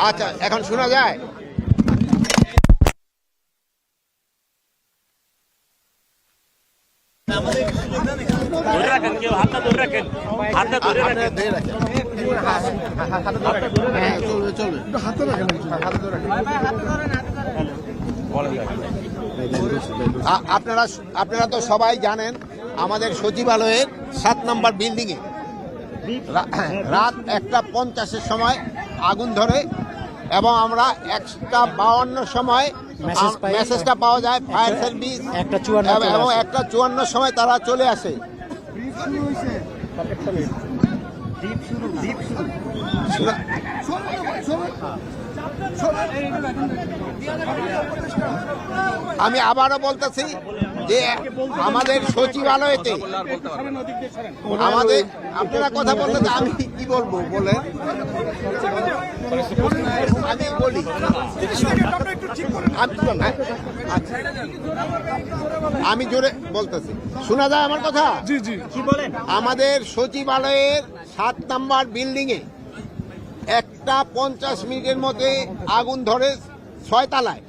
আচ্ছা এখন শোনা যায়? ধরে রাখেন কেউ হাতটা ধরে রাখেন। হাতটা ধরে রাখেন। ধরে রাখেন। হ্যাঁ, চলবে, চলবে। আ- আপনারা আপনারা তো সবাই জানেন আমাদের সচিবালয়ের সাত নম্বর বিল্ডিংয়ে রা- রাত একটা পঞ্চাশের সময় আগুন ধরে এবং আমরা একটা বাউন্ন সময়। মেসেজটা পাওয়া যায় ফায়ার সার্ভিস একটা চুয়ান্ন এবং- চলে এবং আসে। একটা চুয়ান্ন সময় তারা চলে আসে আমি আবারও বলতেছি যে আমাদের সচিবালয়তে আমাদের আপনারা কথা বলতে আমি বলব বলেন। আমি বলি। আমি-। জোরে বলতেছি। শোনা যায় আমার কথা? জি জি। আমাদের সচিবালয়ের সাত নাম্বার বিল্ডিং এ একটা পঞ্চাশ মিনিটের মধ্যে আগুন ধরে ছয় তালায়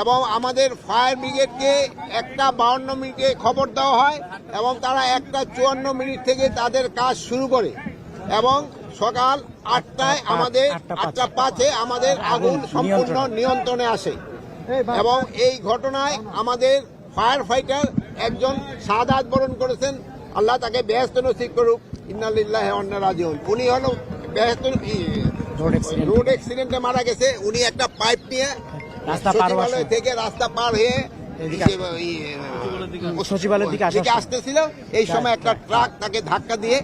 এবং আমাদের ফায়ার ব্রিগেডকে একটা বাউন্ন মিনিটে খবর দেওয়া হয় এবং তারা একটা চুয়ান্ন মিনিট থেকে তাদের কাজ শুরু করে। এবং সকাল আটটায় আমাদের আটটা পাঁচে। আমাদের আগুন সম্পূর্ণ নিয়ন্ত্রণে। আসে। এবং এই ঘটনায় আমাদের ফায়ার ফাইটার একজন সাদাত বরণ করেছেন। আল্লাহ তাকে ব্যস্ত নসিব করুক। ইন্নালিল্লাহ রাজিউন। উনি হল ব্যস্ত রোড অ্যাক্সিডেন্ট মারা গেছে। উনি একটা পাইপ নিয়ে রাস্তা সচিবালয় থেকে রাস্তা পার হয়ে এদিকে এই- এই, সচিবালয়ের দিকে। আসতেছিল। এই সময় একটা ট্রাক তাকে ধাক্কা দিয়ে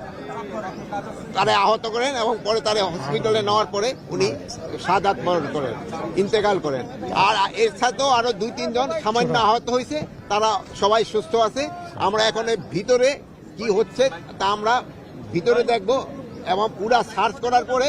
তারে আহত করেন এবং পরে তারে হসপিটালে নেওয়ার পরে উনি সাদাত বরণ করেন, ইন্তেকাল করেন। আর এর সাথেও আরও দুই তিনজন সামান্য আহত হয়েছে, তারা সবাই সুস্থ আছে। আমরা এখন ভিতরে কি হচ্ছে তা আমরা ভিতরে দেখব এবং পুরা সার্চ করার পরে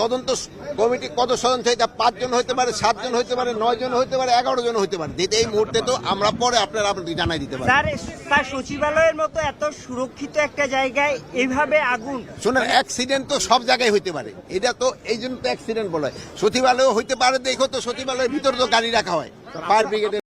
তদন্ত কমিটি কত সদস্য এটা পাঁচজন হতে পারে সাতজন হতে পারে নয় জন হতে পারে এগারো জন হতে পারে। যেটা এই মুহূর্তে তো আমরা পরে আপনারা আপনাদের জানাই দিতে পারি। স্যার সচিবালয়ের মতো এত সুরক্ষিত একটা জায়গায় এইভাবে আগুন শোনেন অ্যাক্সিডেন্ট তো সব জায়গায় হইতে পারে। এটা তো এই জন্য তো অ্যাক্সিডেন্ট বলা হয়। সচিবালয় হইতে পারে দেখো তো সচিবালয়ের ভিতরে তো গাড়ি রাখা হয়। ফায়ার ব্রিগেডের